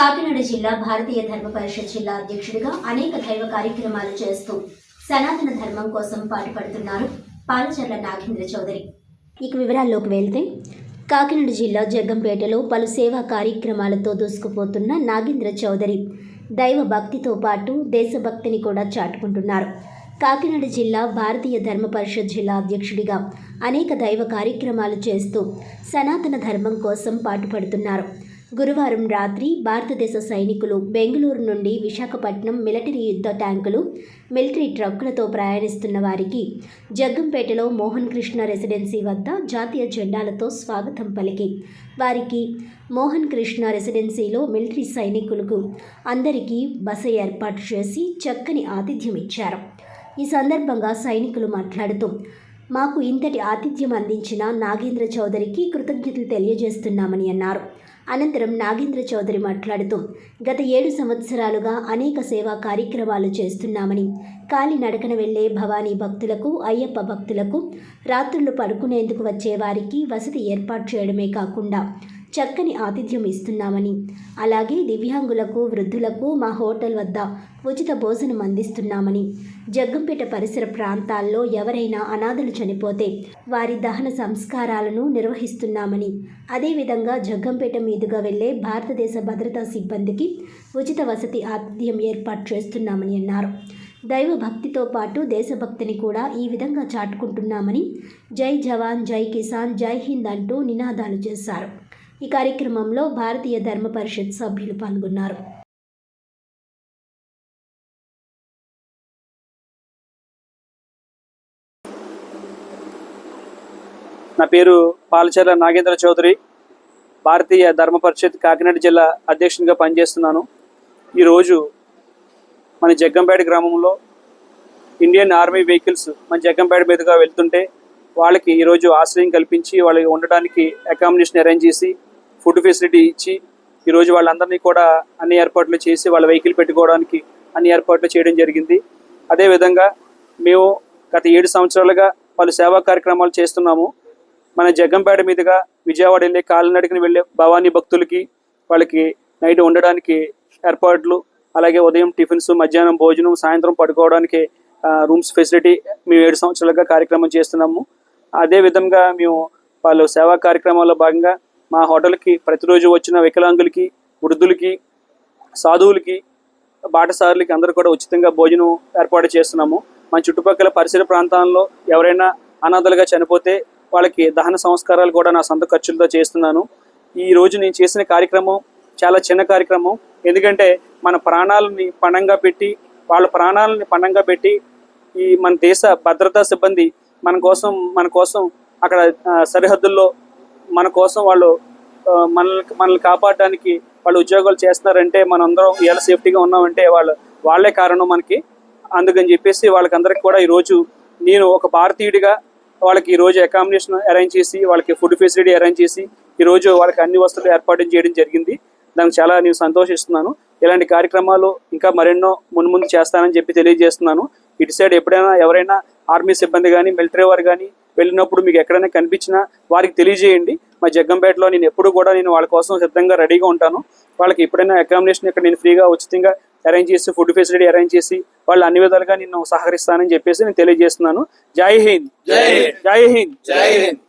కాకినాడ జిల్లా భారతీయ ధర్మ పరిషత్ జిల్లా అధ్యక్షుడిగా అనేక దైవ కార్యక్రమాలు చేస్తూ సనాతన ధర్మం కోసం పాటుపడుతున్నారు పాలచర్ల నాగేంద్ర చౌదరి. ఇక వివరాల్లోకి వెళ్తే కాకినాడ జిల్లా జగ్గంపేటలో పలు సేవా కార్యక్రమాలతో దూసుకుపోతున్న నాగేంద్ర చౌదరి దైవ భక్తితో పాటు దేశభక్తిని కూడా చాటుకుంటున్నారు. కాకినాడ జిల్లా భారతీయ ధర్మ పరిషత్ జిల్లా అధ్యక్షుడిగా అనేక దైవ కార్యక్రమాలు చేస్తూ సనాతన ధర్మం కోసం పాటుపడుతున్నారు. గురువారం రాత్రి భారతదేశ సైనికులు బెంగళూరు నుండి విశాఖపట్నం మిలిటరీ యుద్ధ ట్యాంకులు మిలిటరీ ట్రక్కులతో ప్రయాణిస్తున్న వారికి జగ్గంపేటలో మోహన్ కృష్ణ రెసిడెన్సీ వద్ద జాతీయ జెండాలతో స్వాగతం పలికి. వారికి మోహన్ కృష్ణ రెసిడెన్సీలో మిలిటరీ సైనికులకు అందరికీ బస ఏర్పాటు చేసి చక్కని ఆతిథ్యం ఇచ్చారు. ఈ సందర్భంగా సైనికులు మాట్లాడుతూ మాకు ఇంతటి ఆతిథ్యం అందించిన నాగేంద్ర చౌదరికి కృతజ్ఞతలు తెలియజేస్తున్నామని అన్నారు. అనంతరం నాగేంద్ర చౌదరి మాట్లాడుతూ గత ఏడు సంవత్సరాలుగా అనేక సేవా కార్యక్రమాలు చేస్తున్నామని. కాలినడకన వెళ్ళే భవానీ భక్తులకు అయ్యప్ప భక్తులకు రాత్రులు పడుకునేందుకు వచ్చే వారికి వసతి ఏర్పాటు చేయడమే కాకుండా చక్కని ఆతిథ్యం ఇస్తున్నామని. అలాగే దివ్యాంగులకు వృద్ధులకు మా హోటల్ వద్ద ఉచిత భోజనం అందిస్తున్నామని. జగ్గంపేట పరిసర ప్రాంతాల్లో ఎవరైనా అనాథలు చనిపోతే వారి దహన సంస్కారాలను నిర్వహిస్తున్నామని. అదేవిధంగా జగ్గంపేట మీదుగా వెళ్ళే భారతదేశ భద్రతా సిబ్బందికి ఉచిత వసతి ఆతిథ్యం ఏర్పాటు చేస్తున్నామని అన్నారు. దైవ భక్తితో పాటు దేశభక్తిని కూడా ఈ విధంగా చాటుకుంటున్నామని జై జవాన్ జై కిసాన్ జై హింద్ అంటూ నినాదాలు చేశారు. ఈ కార్యక్రమంలో భారతీయ ధర్మ పరిషత్ సభ్యులు పాల్గొన్నారు. నా పేరు పాలచర్ల నాగేంద్ర చౌదరి. భారతీయ ధర్మ పరిషత్ కాకినాడ జిల్లా అధ్యక్షునిగా పనిచేస్తున్నాను. ఈరోజు మన జగ్గంపేట గ్రామంలో ఇండియన్ ఆర్మీ వెహికల్స్ మన జగ్గంపేట మీదుగా వెళ్తుంటే వాళ్ళకి ఈరోజు ఆశ్రయం కల్పించి వాళ్ళకి ఉండడానికి అకామిడేషన్ అరేంజ్ చేసి ఫుడ్ ఫెసిలిటీ ఇచ్చి ఈరోజు వాళ్ళందరినీ కూడా అన్ని ఏర్పాట్లు చేసి వాళ్ళ వెహికల్ పెట్టుకోవడానికి అన్ని ఏర్పాట్లు చేయడం జరిగింది. అదేవిధంగా మేము గత ఏడు సంవత్సరాలుగా పలు సేవా కార్యక్రమాలు చేస్తున్నాము. మన జగ్గంపేట మీదుగా విజయవాడ వెళ్ళే కాలినడకని వెళ్ళే భవానీ భక్తులకి వాళ్ళకి నైట్ ఉండడానికి ఏర్పాట్లు అలాగే ఉదయం టిఫిన్స్ మధ్యాహ్నం భోజనం సాయంత్రం పడుకోవడానికి రూమ్స్ ఫెసిలిటీ మేము ఏడు సంవత్సరాలుగా కార్యక్రమం చేస్తున్నాము. అదే విధంగా మేము వాళ్ళు సేవా కార్యక్రమాల్లో భాగంగా మా హోటల్కి ప్రతిరోజు వచ్చిన వికలాంగులకి వృద్ధులకి సాధువులకి బాటసారులకి అందరూ కూడా ఉచితంగా భోజనం ఏర్పాటు చేస్తున్నాము. మన చుట్టుపక్కల పరిసర ప్రాంతాల్లో ఎవరైనా అనాథలుగా చనిపోతే వాళ్ళకి దహన సంస్కారాలు కూడా నా సొంత ఖర్చులతో చేస్తున్నాను. ఈ రోజు నేను చేసిన కార్యక్రమం చాలా చిన్న కార్యక్రమం. ఎందుకంటే మన ప్రాణాలని పణంగా పెట్టి వాళ్ళ ప్రాణాలని పణంగా పెట్టి ఈ మన దేశ భద్రతా సిబ్బంది మన కోసం మన కోసం అక్కడ సరిహద్దుల్లో మన కోసం వాళ్ళు మనల్ని మనల్ని కాపాడడానికి వాళ్ళు ఉద్యోగాలు చేస్తున్నారంటే మనందరం ఎలా సేఫ్టీగా ఉన్నామంటే వాళ్ళు వాళ్ళే కారణం మనకి. అందుకని చెప్పేసి వాళ్ళకందరికి కూడా ఈరోజు నేను ఒక భారతీయుడిగా వాళ్ళకి ఈరోజు అకామిడేషన్ అరేంజ్ చేసి వాళ్ళకి ఫుడ్ ఫెసిలిటీ అరేంజ్ చేసి ఈరోజు వాళ్ళకి అన్ని వసతులు ఏర్పాటు చేయడం జరిగింది. దానికి చాలా నేను సంతోషిస్తున్నాను. ఇలాంటి కార్యక్రమాలు ఇంకా మరెన్నో మున్ముందు చేస్తానని చెప్పి తెలియజేస్తున్నాను. ఇటు సైడ్ ఎప్పుడైనా ఎవరైనా ఆర్మీ సిబ్బంది కానీ మిలిటరీ వారు కానీ వెళ్ళినప్పుడు మీకు ఎక్కడైనా కనిపించినా వారికి తెలియజేయండి. మా జగ్గంపేటలో నేను ఎప్పుడు కూడా నేను వాళ్ళ కోసం సిద్ధంగా రెడీగా ఉంటాను. వాళ్ళకి ఎప్పుడైనా అకామిడేషన్ ఇక్కడ నేను ఫ్రీగా ఉచితంగా అరేంజ్ చేసి ఫుడ్ ఫెసిలిటీ అరేంజ్ చేసి వాళ్ళు అన్ని విధాలుగా నేను సహకరిస్తానని చెప్పేసి నేను తెలియజేస్తున్నాను. జై హింద్. జై హింద్. జై హింద్. జై హింద్.